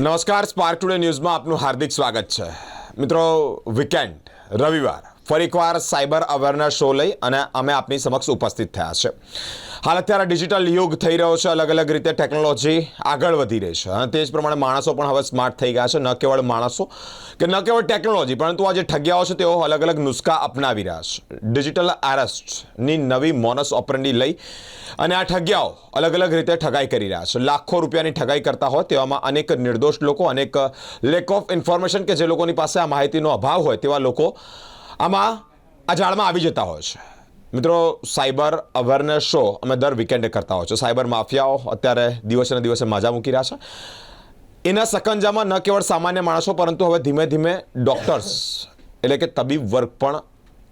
નમસ્કાર spark today ન્યૂઝમાં આપનું હાર્દિક સ્વાગત છે. મિત્રો વીકેન્ડ રવિવાર. ફરી એકવાર સાયબર અવેરનેસ શો લઈ અને અમે આપની સમક્ષ ઉપસ્થિત થયા છે. હાલ અત્યારે ડિજિટલ યુગ થઈ રહ્યો છે, અલગ અલગ રીતે ટેકનોલોજી આગળ વધી રહી છે. અને તે જ પ્રમાણે માણસો પણ હવે સ્માર્ટ થઈ ગયા છે, ન કેવળ માણસો કે ન કેવળ ટેકનોલોજી, પરંતુ આ જે ઠગ્યાઓ છે તેઓ અલગ અલગ નુસ્ખા અપનાવી રહ્યા છે. ડિજિટલ આરસ્ટની નવી મોનસ ઓપરેન્ડી લઈ અને આ ઠગ્યાઓ અલગ અલગ રીતે ઠગાઈ કરી રહ્યા છે. લાખો રૂપિયાની ઠગાઈ કરતા હોય તેવામાં અનેક નિર્દોષ લોકો, અનેક લેક ઓફ ઇન્ફોર્મેશન કે જે લોકોની પાસે આ માહિતીનો અભાવ હોય તેવા લોકો આમાં આ જાળમાં આવી જતા હોય છે. મિત્રો, સાયબર અવેરનેસ શો અમે દર વીકેન્ડે કરતા હોય છે. સાયબર માફિયાઓ અત્યારે દિવસે ને દિવસે માજા મૂકી રહ્યા છે. એના સકંજામાં ન કેવળ સામાન્ય માણસો, પરંતુ હવે ધીમે ધીમે ડોક્ટર્સ એટલે કે તબીબ વર્ગ પણ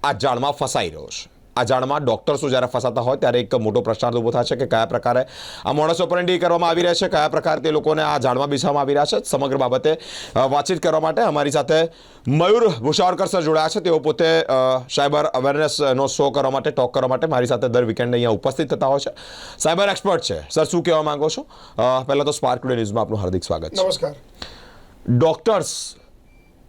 આ જાળમાં ફસાઈ રહ્યો છે. આ જાળમાં ડોક્ટર્સો જ્યારે ફસાતા હોય ત્યારે એક મોટો પ્રશ્નાર્થ ઊભો થાય છે કે કયા પ્રકારે આ મોડસ ઓપરેન્ડી કરવામાં આવી રહ્યા છે કયા પ્રકાર તે લોકોને આ જાળમાં બેસવામાં આવી રહ્યા છે. સમગ્ર બાબતે વાતચીત કરવા માટે અમારી સાથે મયુર ભુષાવરકર સર જોડાયા છે. તેઓ પોતે સાયબર અવેરનેસનો શો કરવા માટે ટોક કરવા માટે મારી સાથે દર વીકેન્ડ અહીંયા ઉપસ્થિત થતા હોય છે. સાયબર એક્સપર્ટ છે. સર શું કહેવા માંગો છો? પહેલાં તો સ્પાર્ક ટુડે ન્યૂઝમાં આપનું હાર્દિક સ્વાગત છે. નમસ્કાર. ડોક્ટર્સ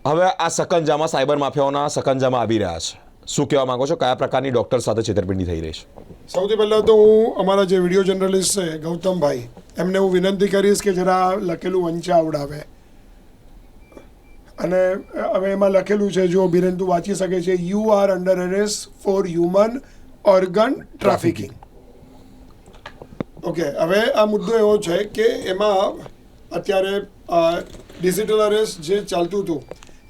હવે આ સકંજામાં સાયબર માફિયાઓના સકંજામાં આવી રહ્યા છે. શું કહેવા માંગો છો? કયા પ્રકારની ડોક્ટર સાથે છેતરપિંડી થઈ રહી છે? સૌથી પહેલાં તો હું અમારા જે વીડિયો જર્નલિસ્ટ છે, ગૌતમભાઈ, એમને હું વિનંતી કરીશ કે જરા લખેલું વંચા આવડાવે. અને હવે એમાં લખેલું છે, જો બિરેન તું વાંચી શકે છે you are under arrest for human organ trafficking okay હવે આ મુદ્દો એવો છે કે એમાં અત્યારે ડિજિટલ અરેસ્ટ જે ચાલતું હતું,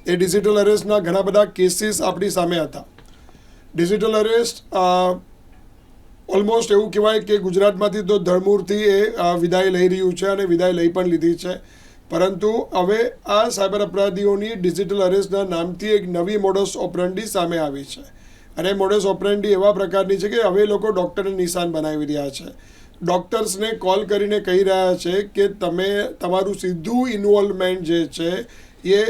એ ડિજિટલ અરેસ્ટના ઘણા બધા કેસીસ આપણી સામે હતા. ડિજિટલ અરેસ્ટ ઓલમોસ્ટ એવું કહેવાય કે ગુજરાતમાંથી તો ધરમૂરથી એ વિદાય લઈ રહ્યું છે અને વિદાય લઈ પણ લીધી છે. પરંતુ હવે આ સાયબર અપરાધીઓની ડિજિટલ અરેસ્ટના નામથી એક નવી મોડસ ઓપરેન્ડી સામે આવી છે. અને મોડસ ઓપરેન્ડી એવા પ્રકારની છે કે હવે લોકો ડૉક્ટરને નિશાન બનાવી રહ્યા છે. ડૉક્ટર્સને કોલ કરીને કહી રહ્યા છે કે તમે, તમારું સીધું ઇન્વોલ્વમેન્ટ જે છે એ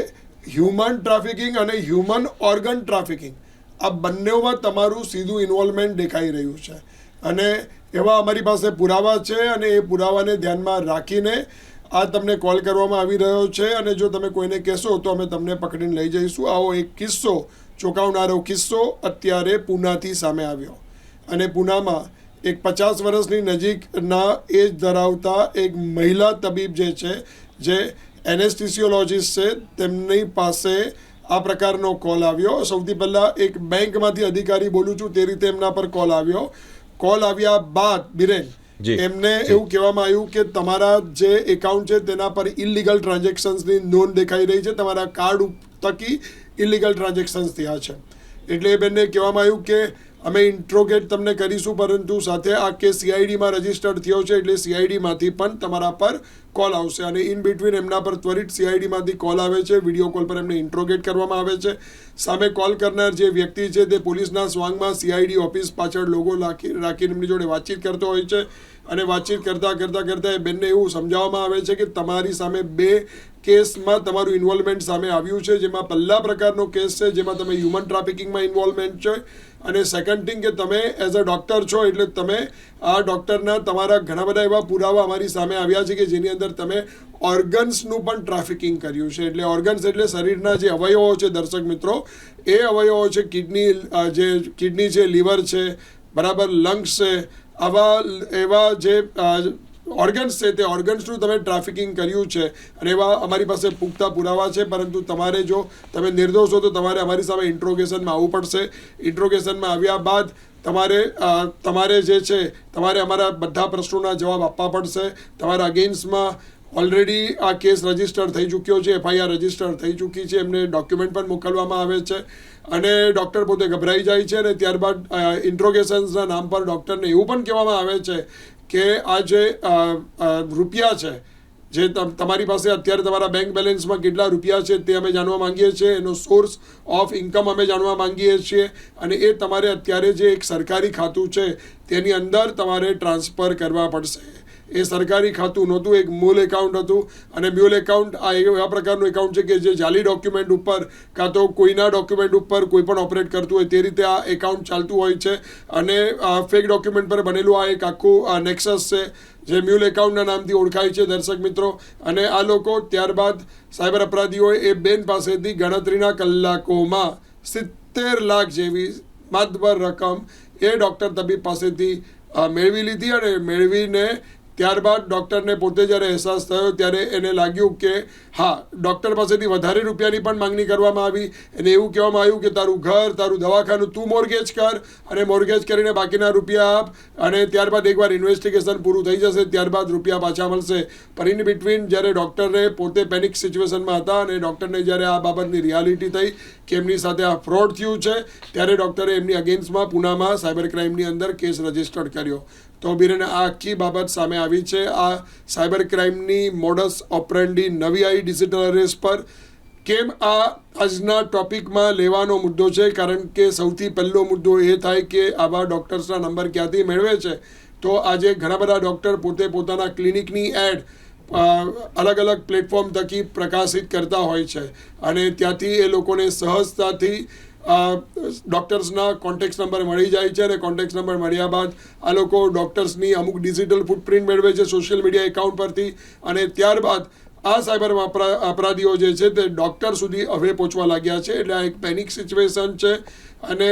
હ્યુમન ટ્રાફિકિંગ અને હ્યુમન ઓર્ગન ટ્રાફિકિંગ આ બંનેમાં તમારું સીધું ઇન્વોલ્વમેન્ટ દેખાઈ રહ્યું છે. અને એવા અમારી પાસે પુરાવા છે અને એ પુરાવાને ધ્યાનમાં રાખીને આ તમને કોલ કરવામાં આવી રહ્યો છે અને જો તમે કોઈને કહેશો તો અમે તમને પકડીને લઈ જઈશું. આવો એક કિસ્સો, ચોંકાવનારો કિસ્સો અત્યારે પૂનાથી સામે આવ્યો. અને પૂનામાં એક પચાસ વર્ષની નજીકના એજ ધરાવતા એક મહિલા તબીબ જે છે, જે એનેસ્થિસિયોલોજીસ્ટ છે, તેમની પાસે આ પ્રકારનો કોલ આવ્યો. સૌથી પહેલાં એક બેંકમાંથી અધિકારી બોલું છું તે રીતે એમના પર કોલ આવ્યો. કોલ આવ્યા બાદ બિરેન જી. એમને એવું કહેવામાં આવ્યું કે તમારા જે એકાઉન્ટ છે તેના પર ઇલીગલ ટ્રાન્ઝેક્શન્સની નોંધ દેખાઈ રહી છે. તમારા કાર્ડ તકી ઇલીગલ ટ્રાન્ઝેક્શન્સ થયા છે. એટલે એ બેનને કહેવામાં આવ્યું કે અમે ઇન્ટ્રોગેટ તમને કરીશું, પરંતુ સાથે આ કેસ સીઆઈડીમાં રજીસ્ટર્ડ થયો છે, એટલે સીઆઈડીમાંથી પણ તમારા પર કોલ આવશે અને ઇન બિટવીન એમના પર ત્વરિત સીઆઈડીમાંથી કોલ આવે છે વીડિયો કોલ પર એમને ઇન્ટ્રોગેટ કરવામાં આવે છે. સામે કોલ કરનાર જે વ્યક્તિ છે તે પોલીસના સ્વાંગમાં સીઆઈડી ઓફિસ પાછળ લોગો રાખી રાખીને એમની જોડે વાતચીત કરતો હોય છે. અને વાતચીત કરતાં કરતાં કરતાં એ બેનને એવું સમજાવવામાં આવે છે કે તમારી સામે બે કેસમાં તમારું ઇન્વોલ્વમેન્ટ સામે આવ્યું છે, જેમાં પહેલા પ્રકારનો કેસ છે, જેમાં તમે હ્યુમન ટ્રાફિકિંગમાં ઇન્વોલ્વમેન્ટ છે. અને સેકન્ડ થિંગ કે તમે એઝ અ ડૉક્ટર છો, એટલે તમે આ ડૉક્ટરના તમારા ઘણા બધા એવા પુરાવા અમારી સામે આવ્યા છે કે જેની અંદર તમે ઓર્ગન્સનું પણ ટ્રાફિકિંગ કર્યું છે. એટલે ઓર્ગન્સ એટલે શરીરના જે અવયવો છે, દર્શક મિત્રો, એ અવયવો છે કિડની જે કિડની છે લીવર છે, બરાબર લંગ્સ છે, આવા એવા જે ઓર્ગન્સ છે, તે ઓર્ગન્સનું તમે ટ્રાફિકિંગ કર્યું છે. અને એવા અમારી પાસે પુખ્તા પુરાવા છે, પરંતુ તમારે જો તમે નિર્દોષ હો તો તમારે અમારી સામે ઇન્ટ્રોગેશનમાં આવવું પડશે. ઇન્ટ્રોગેશનમાં આવ્યા બાદ તમારે તમારે જે છે, તમારે અમારા બધા પ્રશ્નોના જવાબ આપવા પડશે. તમારા અગેન્સ્ટમાં ઓલરેડી આ કેસ રજિસ્ટર થઈ ચૂક્યો છે એફઆઈઆર રજિસ્ટર થઈ ચૂકી છે, એમને ડોક્યુમેન્ટ પણ મોકલવામાં આવે છે. અને ડૉક્ટર પોતે ગભરાઈ જાય છે અને ત્યારબાદ ઇન્ટ્રોગેશન્સના નામ પર ડૉક્ટરને એવું પણ કહેવામાં આવે છે કે આ જે રૂપિયા છે, જે તમ- તમારી પાસે અત્યારે તમારા બેંક બેલેન્સમાં કેટલા રૂપિયા છે તે અમે જાણવા માંગીએ છીએ, એનો સોર્સ ઓફ ઇન્કમ અમે જાણવા માંગીએ છીએ અને એ તમારે અત્યારે જે એક સરકારી ખાતું છે તેની અંદર તમારે ટ્રાન્સફર કરવા પડશે. એ સરકારી ખાતું નહોતું, એક મૂલ એકાઉન્ટ હતું. અને મ્યુલ એકાઉન્ટ આ એવા પ્રકારનું એકાઉન્ટ છે કે જે જાલી ડોક્યુમેન્ટ ઉપર કાં તો કોઈના ડોક્યુમેન્ટ ઉપર કોઈ પણ ઓપરેટ કરતું હોય તે રીતે આ એકાઉન્ટ ચાલતું હોય છે. અને ફેક ડોક્યુમેન્ટ પર બનેલું આ એક આખું નેક્સસ છે, જે મ્યુલ એકાઉન્ટના નામથી ઓળખાય છે, દર્શક મિત્રો. અને આ લોકો ત્યારબાદ સાયબર અપરાધીઓએ એ બેન પાસેથી ગણતરીના કલાકોમાં સિત્તેર લાખ જેવી માતબર રકમ એ ડૉક્ટર તબીબ પાસેથી મેળવી લીધી અને મેળવીને ત્યારબાદ ડૉક્ટરને પોતે જ્યારે અહેસાસ થયો ત્યારે એને લાગ્યું કે હા, ડૉક્ટર પાસેથી વધારે રૂપિયાની પણ માંગણી કરવામાં આવી. અને એવું કહેવામાં આવ્યું કે, તારું ઘર, તારું દવાખાનું તું મોર્ગેજ કર અને મોર્ગેજ કરીને બાકીના રૂપિયા આપ અને ત્યારબાદ એકવાર ઇન્વેસ્ટિગેશન પૂરું થઈ જશે, ત્યારબાદ રૂપિયા પાછા મળશે. પણ ઇન બિટવીન જ્યારે ડૉક્ટરે પોતે પેનિક સિચ્યુએશનમાં હતા અને ડૉક્ટરને જ્યારે આ બાબતની રિયાલિટી થઈ કે એમની સાથે આ ફ્રોડ થયું છે, ત્યારે ડૉક્ટરે એમની અગેન્સ્ટમાં પુનામાં સાયબર ક્રાઇમની અંદર કેસ રજિસ્ટર્ડ કર્યો. તો બીરેને આ આખી બાબત સામે આવી છે. આ સાયબર ક્રાઇમની મોડસ ઓપરેન્ડી નવી આવી ડિજિટલ અરેસ્ટ પર કેમ આ આજના ટોપિકમાં લેવાનો મુદ્દો છે? કારણ કે સૌથી પહેલો મુદ્દો એ થાય કે આવા ડૉક્ટર્સના નંબર ક્યાંથી મેળવે છે? તો આજે ઘણા બધા ડૉક્ટર પોતે પોતાના ક્લિનિકની એડ અલગ અલગ પ્લેટફોર્મ થકી પ્રકાશિત કરતા હોય છે. અને ત્યાંથી એ લોકોને સહજતાથી ડૉક્ટર્સના કોન્ટેક્ટ નંબર મળી જાય છે અને કોન્ટેક્ટ નંબર મળ્યા બાદ આ લોકો ડૉક્ટર્સની અમુક ડિજિટલ ફૂટપ્રિન્ટ મેળવે છે સોશિયલ મીડિયા એકાઉન્ટ પરથી. અને ત્યારબાદ આ સાયબર અપરાધીઓ જે છે તે ડૉક્ટર સુધી હવે પહોંચવા લાગ્યા છે. એટલે આ એક પેનિક સિચ્યુએશન છે. અને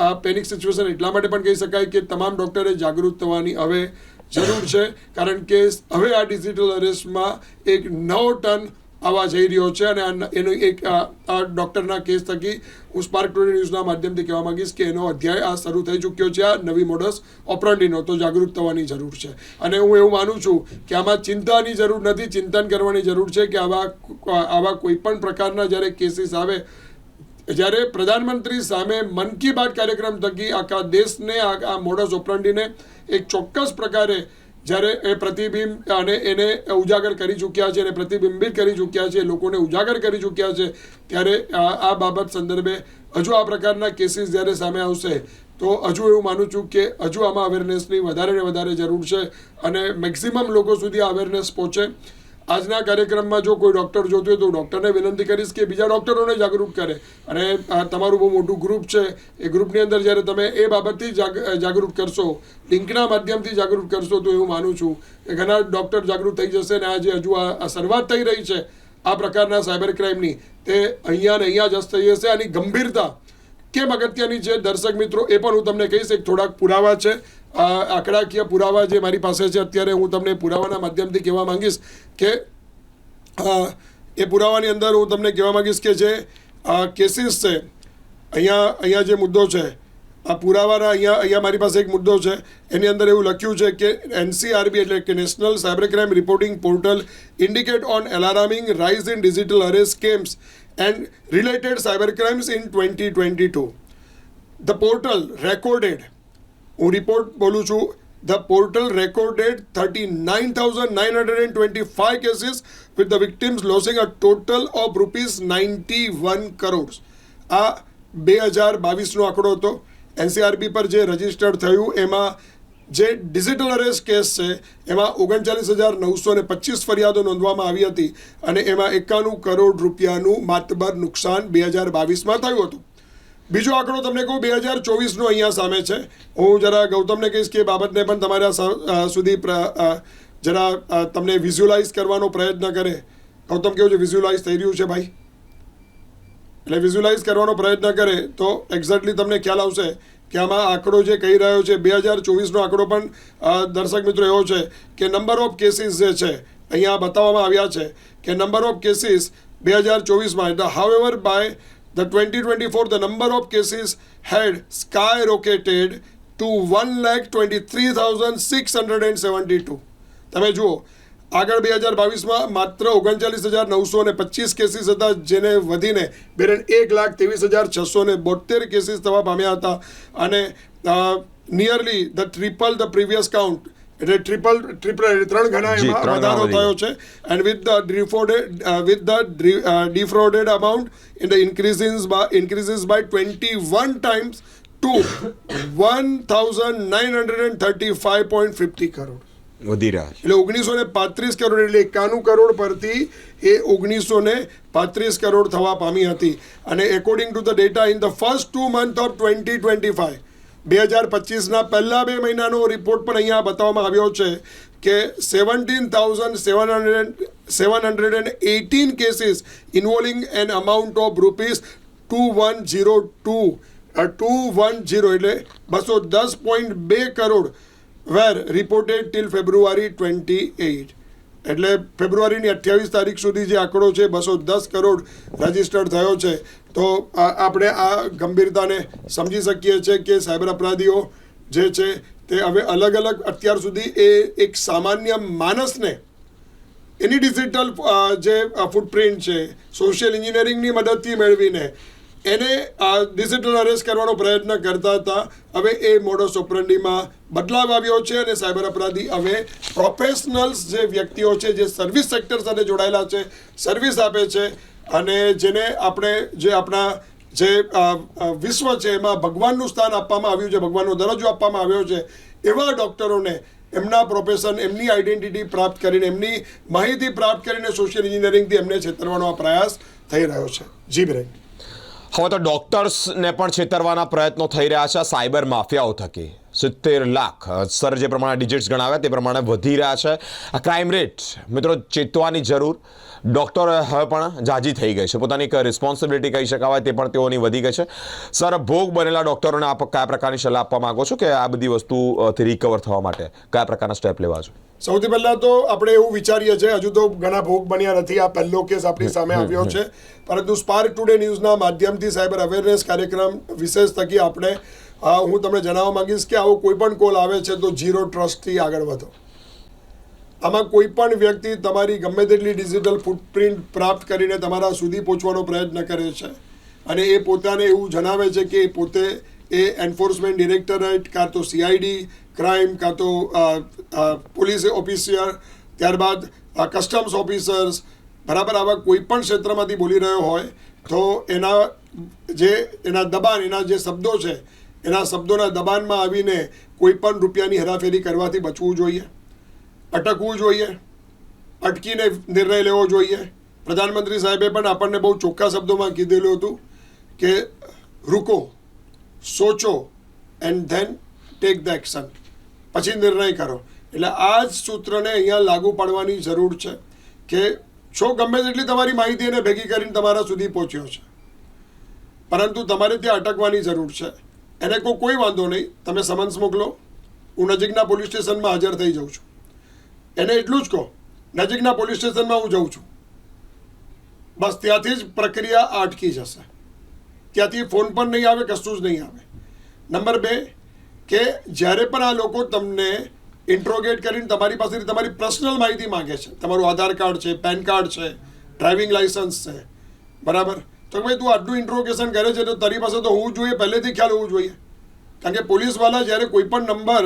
આ પેનિક સિચ્યુએશન એટલા માટે પણ કહી શકાય કે તમામ ડૉક્ટરે જાગૃત થવાની હવે જરૂર છે. કારણ કે હવે આ ડિજિટલ અરેસ્ટમાં એક નવો ટર્ન આવવા જઈ રહ્યો છે અને એનો એક, આ ડૉક્ટરના કેસ થકી હું સ્પાર્ક ટુડે ન્યૂઝના માધ્યમથી કહેવા માંગીશ કે એનો અધ્યાય આ શરૂ થઈ ચૂક્યો છે, આ નવી મોડસ ઓપરન્ડીનો તો જાગૃત થવાની જરૂર છે. અને હું એવું માનું છું કે આમાં ચિંતાની જરૂર નથી, ચિંતન કરવાની જરૂર છે કે આવા આવા કોઈ પણ પ્રકારના જ્યારે કેસીસ આવે, જ્યારે પ્રધાનમંત્રી સામે મન કી બાત કાર્યક્રમ થકી આખા દેશને આ આ મોડસ ઓપરન્ડીને એક ચોક્કસ પ્રકારે જ્યારે એ પ્રતિબિંબ અને એને ઉજાગર કરી ચૂક્યા છે અને પ્રતિબિંબિત કરી ચૂક્યા છે, લોકોને ઉજાગર કરી ચૂક્યા છે, ત્યારે આ બાબત સંદર્ભે હજુ આ પ્રકારના કેસીસ જ્યારે સામે આવશે, તો હજુ એવું માનું છું કે હજુ આમાં અવેરનેસની વધારે ને વધારે જરૂર છે અને મેક્સિમમ લોકો સુધી અવેરનેસ પહોંચે. આજના કાર્યક્રમમાં જો કોઈ ડૉક્ટર જોતું હોય તો ડૉક્ટરને વિનંતી કરીશ કે બીજા ડૉક્ટરોને જાગૃત કરે. અને તમારું બહુ મોટું ગ્રુપ છે. એ ગ્રુપની અંદર જ્યારે તમે એ બાબતથી જાગ જાગૃત કરશો લિંકના માધ્યમથી જાગૃત કરશો, તો એવું માનું છું કે ઘણા ડૉક્ટર જાગૃત થઈ જશે અને આજે હજુ આ શરૂઆત થઈ રહી છે આ પ્રકારના સાયબર ક્રાઇમની તે અહીંયા ને અહીંયા જ થઈ જશે. આની ગંભીરતા કેમ અગત્યની છે? દર્શક મિત્રો, એ પણ હું તમને કહીશ. એક થોડાક પુરાવા છે. આંકડાકીય પુરાવા જે મારી પાસે છે, અત્યારે હું તમને પુરાવાના માધ્યમથી કહેવા માંગીશ કે એ પુરાવાની અંદર હું તમને કહેવા માંગીશ કે જે કેસીસ છે, અહીંયા અહીંયા જે મુદ્દો છે, આ પુરાવાના અહીંયા અહીંયા મારી પાસે એક મુદ્દો છે, એની અંદર એવું લખ્યું છે કે એનસીઆરબી એટલે કે national cyber crime reporting portal indicate on alarming rise in digital arrest scams and related cyber crimes in twenty twenty two the portal recorded હું રિપોર્ટ બોલું છું. The portal recorded thirty nine thousand nine and twenty five cases with the victims losing a total of rupees ninety one crores આ બે હજાર બાવીસનો આંકડો હતો. NCRB પર જે રજિસ્ટર્ડ થયું, એમાં જે ડિજિટલ અરેસ્ટ કેસ છે, એમાં ઓગણચાલીસ હજાર નવસો ને પચીસ ફરિયાદો નોંધવામાં આવી હતી અને એમાં એકાણું કરોડ રૂપિયાનું માતબર નુકસાન બે હજાર બાવીસમાં થયું હતું. બીજો આંકડો તમને કહું, બે હજાર ચોવીસનો અહીંયા સામે છે. હું જરા ગૌતમને કહીશ કે બાબતને પણ તમારા સુધી જરા તમને વિઝ્યુલાઇઝ કરવાનો પ્રયત્ન કરે. ગૌતમ કેવું છે? વિઝ્યુલાઇઝ થઈ રહ્યું છે ભાઈ? એટલે વિઝ્યુલાઇઝ કરવાનો પ્રયત્ન કરે તો એક્ઝેક્ટલી તમને ખ્યાલ આવશે કે આમાં આંકડો જે કહી રહ્યો છે, બે હજાર ચોવીસનો આંકડો પણ દર્શક મિત્રો એવો છે કે નંબર ઓફ કેસીસ જે છે, અહીંયા બતાવવામાં આવ્યા છે કે નંબર ઓફ કેસીસ બે હજાર ચોવીસમાં. એટલે however by the twenty twenty four the number of skyrocketed seventy two તમે જુઓ, આગળ બે હજાર બાવીસમાં માત્ર ઓગણચાલીસ હજાર નવસો ને પચીસ કેસીસ હતા, જેને વધીને બેરણ એક લાખ ત્રેવીસ હજાર છસો ને બોતેર કેસીસ થવા પામ્યા હતા. અને nearly the triple the previous count એટલે ટ્રિપલ ટ્રિપલ ત્રણ ગણા એમાં વધારો થયો છે. And with the defrauded with the defrauded amount in the increases by increases by twenty one times two one thousand nine hundred and thirty five point fifty crore વધી રહ્યા છે. એટલે ઓગણીસો ને પાંત્રીસ કરોડ એટલે એકાણું કરોડ પરથી એ ઓગણીસો ને પાંત્રીસ કરોડ થવા પામી હતી. અને according to the data in the first two month of twenty twenty five બે હજાર પચીસના પહેલા બે મહિનાનો રિપોર્ટ પણ અહીંયા બતાવવામાં આવ્યો છે કે seventeen thousand seven hundred seven hundred and eighteen cases involving an amount of rupees two one zero two two one zero એટલે બસો દસ પોઈન્ટ બે crore were reported till February twenty eight એટલે ફેબ્રુઆરીની અઠ્યાવીસ તારીખ સુધી જે આંકડો છે, બસો દસ કરોડ રજીસ્ટર્ડ થયો છે. તો આપણે આ ગંભીરતાને સમજી શકીએ છીએ કે સાયબર અપરાધીઓ જે છે, તે હવે અલગ અલગ અત્યાર સુધી એ એક સામાન્ય માણસને એની ડિજિટલ જે ફૂટપ્રિન્ટ છે સોશિયલ એન્જિનિયરિંગની મદદથી મેળવીને એને ડિજિટલ અરેસ્ટ કરવાનો પ્રયત્ન કરતા હતા. હવે એ મોડો ઓપરન્ડીમાં બદલાવ આવ્યો છે અને સાયબર અપરાધી હવે પ્રોફેશનલ્સ જે વ્યક્તિઓ છે, જે સર્વિસ સેક્ટર સાથે જોડાયેલા છે સર્વિસ આપે છે અને જેને આપણે જે આપણા જે વિશ્વ છે, એમાં ભગવાનનું સ્થાન આપવામાં આવ્યું છે, ભગવાનનો દરજ્જો આપવામાં આવ્યો છે, એવા ડૉક્ટરોને એમના પ્રોફેશન એમની આઈડેન્ટિટી પ્રાપ્ત કરીને, એમની માહિતી પ્રાપ્ત કરીને સોશિયલ એન્જિનિયરિંગથી એમને છેતરવાનો આ પ્રયાસ થઈ રહ્યો છે. જી બ્રેન હવે તો ડોક્ટર્સને પણ છેતરવાના પ્રયત્નો થઈ રહ્યા છે સાયબર માફિયાઓ થકી. સિત્તેર લાખ સર જે પ્રમાણે ડિજિટ્સ ગણાવ્યા તે પ્રમાણે વધી રહ્યા છે. આ ક્રાઇમ રેટ મિત્રો ચેતવાની જરૂર. ડૉક્ટર હવે પણ જાજી થઈ ગઈ છે. પોતાની એક રિસ્પોન્સિબિલિટી કહી શકાવાય તે પણ તેઓની વધી ગઈ છે. સર ભોગ બનેલા ડૉક્ટરોને આપ કયા પ્રકારની સલાહ આપવા માંગો છો કે આ બધી વસ્તુથી રિકવર થવા માટે? કયા પ્રકારના સ્ટેપ લેવા છો સૌથી પહેલાં તો આપણે એવું વિચારીએ છીએ હજુ તો ઘણા ભોગ બન્યા નથી. આ પહેલો કેસ આપણી સામે આવ્યો છે. પરંતુ સ્પાર્ક ટુડે ન્યૂઝના માધ્યમથી સાયબર અવેરનેસ કાર્યક્રમ વિશેષ થકી આપણે અ, હું તમને જણાવવા માંગીશ કે આવો કોઈ પણ કોલ આવે છે તો જીરો ટ્રસ્ટથી આગળ વધો. આમાં કોઈ પણ વ્યક્તિ તમારી ગમે તેટલી ડિજિટલ ફૂટપ્રિન્ટ પ્રાપ્ત કરીને તમારા સુધી પહોંચવાનો પ્રયત્ન કરે છે. અને એ પોતાને એવું જણાવે છે કે પોતે એ એન્ફોર્સમેન્ટ ડિરેક્ટરેટ કાં તો સીઆઈડી ક્રાઇમ કાં તો પોલીસ ઓફિસિયર ત્યારબાદ કસ્ટમ્સ ઓફિસર્સ બરાબર આવા કોઈ પણ ક્ષેત્રમાંથી બોલી રહ્યો હોય તો એના જે એના દબાણ એના જે શબ્દો છે એના શબ્દોના દબાણમાં આવીને કોઈ પણ રૂપિયાની હેરાફેરી કરવાથી બચવું જોઈએ, અટકવું જોઈએ, અટકીને નિર્ણય લેવો જોઈએ. પ્રધાનમંત્રી સાહેબે પણ આપણને બહુ ચોખ્ખા શબ્દોમાં કીધેલું હતું કે રૂકો, સોચો and then take the action પછી નિર્ણય કરો. એટલે આ જ સૂત્રને અહીંયા લાગુ પાડવાની જરૂર છે કે છો ગમે તેટલી તમારી માહિતી એને ભેગી કરીને તમારા સુધી પહોંચ્યો છે. પરંતુ તમારે ત્યાં અટકવાની જરૂર છે. એને કોઈ કોઈ વાંધો નહીં. તમે સમન્સ મોકલો. હું નજીકના પોલીસ સ્ટેશનમાં હાજર થઈ જાઉં છું. એને એટલું જ કહો, નજીકના પોલીસ સ્ટેશનમાં હું જાઉં છું. બસ ત્યાંથી જ પ્રક્રિયા અટકી જશે. ત્યાંથી ફોન પણ નહીં આવે, કશું જ નહીં આવે. નંબર બે, કે જ્યારે પણ આ લોકો તમને ઇન્ટ્રોગેટ કરીને તમારી પાસેથી તમારી પર્સનલ માહિતી માંગે છે, તમારું આધાર કાર્ડ છે, પેન કાર્ડ છે, ડ્રાઇવિંગ લાઇસન્સ છે, બરાબર? તો ભાઈ તું આટલું ઇન્ટ્રોગેશન કરે છે તો તારી પાસે તો હોવું જોઈએ, પહેલેથી ખ્યાલ હોવું જોઈએ. કારણ કે પોલીસવાળા જ્યારે કોઈ પણ નંબર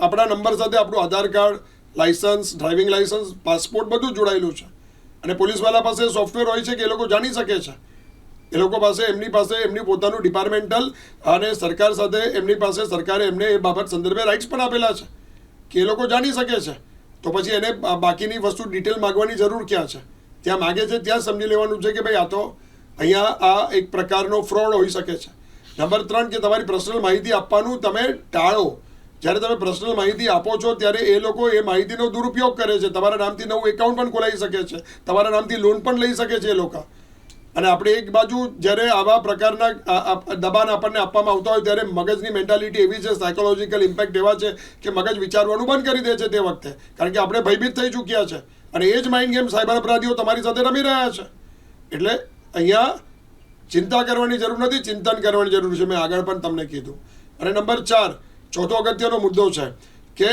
આપણા નંબર સાથે આપણું Aadhaar card licence driving licence passport બધું જોડાયેલું છે. અને પોલીસવાળા પાસે સોફ્ટવેર હોય છે કે એ લોકો જાણી શકે છે. એ લોકો પાસે એમની પાસે, એમની પોતાનું ડિપાર્ટમેન્ટલ અને સરકાર સાથે એમની પાસે સરકારે એમને એ બાબત સંદર્ભે રાઇટ્સ પણ આપેલા છે કે એ લોકો જાણી શકે છે. તો પછી એને બાકીની વસ્તુ ડિટેલ માગવાની જરૂર ક્યાં છે? ત્યાં માગે છે, ત્યાં સમજી લેવાનું છે કે ભાઈ આ તો અહીંયા આ એક પ્રકારનો ફ્રોડ હોઈ શકે છે. નંબર ત્રણ કે તમારી પર્સનલ માહિતી આપવાનું તમે ટાળો. જ્યારે તમે પર્સનલ માહિતી આપો છો, ત્યારે એ લોકો એ માહિતીનો દુરુપયોગ કરે છે. તમારા નામથી નવું એકાઉન્ટ પણ ખોલાવી શકે છે. તમારા નામથી લોન પણ લઈ શકે છે એ લોકો. અને આપણે એક બાજુ જ્યારે આવા પ્રકારના દબાણ આપણને આપવામાં આવતા હોય, ત્યારે મગજની મેન્ટાલિટી એવી છે સાયકોલોજીકલ ઇમ્પેક્ટ એવા છે કે મગજ વિચારવાનું બંધ કરી દે છે તે વખતે. કારણ કે આપણે ભયભીત થઈ ચૂક્યા છે. અને એ જ માઇન્ડ ગેમ સાયબર અપરાધીઓ તમારી સાથે રમી રહ્યા છે. એટલે અહીંયા ચિંતા કરવાની જરૂર નથી, ચિંતન કરવાની જરૂર છે. મેં આગળ પણ તમને કીધું. અને નંબર ચાર, ચોથો અગત્યનો મુદ્દો છે કે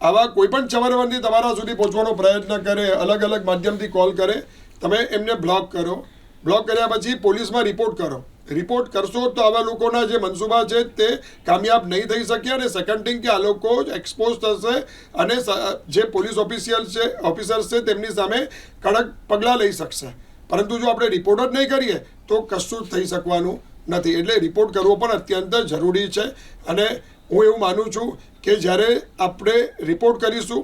આવા કોઈ પણ તમારા સુધી પહોંચવાનો પ્રયત્ન કરે, અલગ અલગ માધ્યમથી કોલ કરે, તમે એમને બ્લોક કરો. બ્લોક કર્યા પછી પોલીસમાં રિપોર્ટ કરો. રિપોર્ટ કરશો તો આવા લોકોના જે મનસૂબા છે તે કામયાબ નહીં થઈ શકે અને સેકન્ડ થિંગ કે આ લોકો એક્સપોઝ થશે અને જે પોલીસ ઓફિસિયલ છે, ઓફિસર્સ છે તેમની સામે કડક પગલાં લઈ શકશે. પરંતુ જો આપણે રિપોર્ટ જ નહીં કરીએ, તો કશું જ થઈ શકવાનું નથી. એટલે રિપોર્ટ કરવો પણ અત્યંત જરૂરી છે. અને હું એવું માનું છું કે જ્યારે આપણે રિપોર્ટ કરીશું,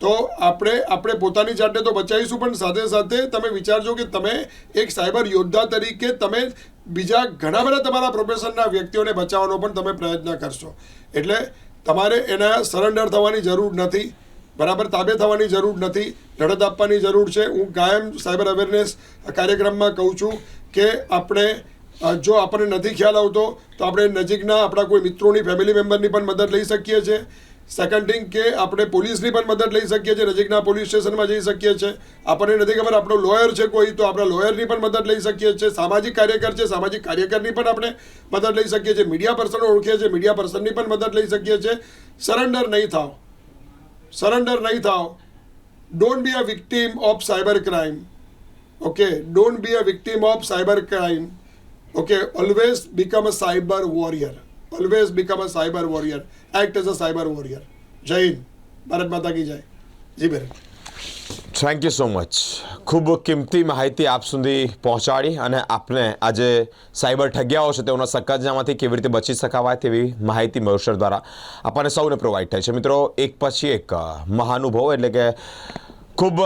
તો આપણે આપણે પોતાની જાતને તો બચાવીશું, પણ સાથે સાથે તમે વિચારજો કે તમે એક સાયબર યોદ્ધા તરીકે તમે બીજા ઘણા બધા તમારા પ્રોફેશનના વ્યક્તિઓને બચાવવાનો પણ તમે પ્રયત્ન કરશો. એટલે તમારે એના સરેન્ડર થવાની જરૂર નથી. બરાબર તાબે થવાની જરૂર નથી લડત આપવાની જરૂર છે. હું કાયમ સાયબર અવેરનેસ કાર્યક્રમમાં કહું છું કે આપણે જો આપણને નથી ખ્યાલ આવતો, તો આપણે નજીકના આપણા કોઈ મિત્રોની, ફેમિલી મેમ્બરની પણ મદદ લઈ શકીએ છીએ સેકન્ડ થિંગ કે આપણે પોલીસની પણ મદદ લઈ શકીએ છીએ, નજીકના પોલીસ સ્ટેશનમાં જઈ શકીએ છીએ. આપણને નથી ખબર આપણો લોયર છે કોઈ, તો આપણા લોયરની પણ મદદ લઈ શકીએ છીએ. સામાજિક કાર્યકર છે, સામાજિક કાર્યકરની પણ આપણે મદદ લઈ શકીએ છીએ. મીડિયા પર્સન ઓળખીએ છીએ મીડિયા પર્સનની પણ મદદ લઈ શકીએ છીએ. સરેન્ડર નહીં થાવ. સરેન્ડર નહીં થાવ don't be a victim of cyber crime okay don't be a victim of cyber crime okay always become a cyber warrior always become a cyber warrior act as a cyber warrior Jai Hind Bharat માતા કી જય જી બેન thank you so much ખૂબ કિંમતી માહિતી આપ સુધી પહોંચાડી અને આપને આજે સાયબર ઠગ્યાઓ છે તેઓના સક્કાજામાંથી કેવી રીતે બચી શકાવાય તેવી માહિતી મયુષર દ્વારા આપણને સૌને પ્રોવાઈડ થાય છે. મિત્રો, એક પછી એક મહાનુભવ એટલે કે ખૂબ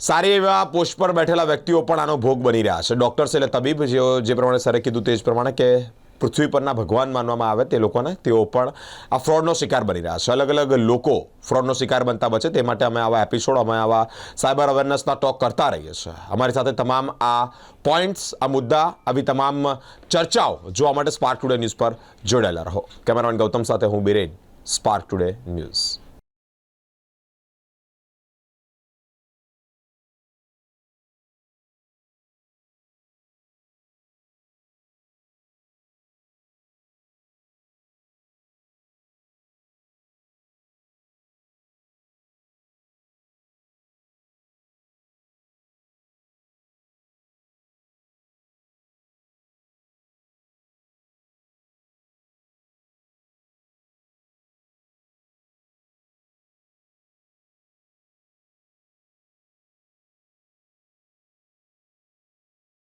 સારી એવા પોસ્ટ પર બેઠેલા વ્યક્તિઓ પણ આનો ભોગ બની રહ્યા છે. ડૉક્ટર્સ એટલે તબીબ, જેઓ જે પ્રમાણે સરે કીધું તે જ પ્રમાણે કે પૃથ્વી પરના ભગવાન માનવામાં આવે તે લોકોને, તેઓ પણ આ ફ્રોડનો શિકાર બની રહ્યા છે. અલગ અલગ લોકો ફ્રોડનો શિકાર બનતા બચે તે માટે અમે આવા એપિસોડ અમે આવા સાયબર અવેરનેસના ટોક કરતા રહીએ છીએ. અમારી સાથે તમામ આ પોઈન્ટ્સ આ મુદ્દા, આવી તમામ ચર્ચાઓ જોવા માટે સ્પાર્ક ટુડે ન્યૂઝ પર જોડાયેલા રહો. કેમેરામેન ગૌતમ સાથે હું બિરેન સ્પાર્ક ટુડે ન્યૂઝ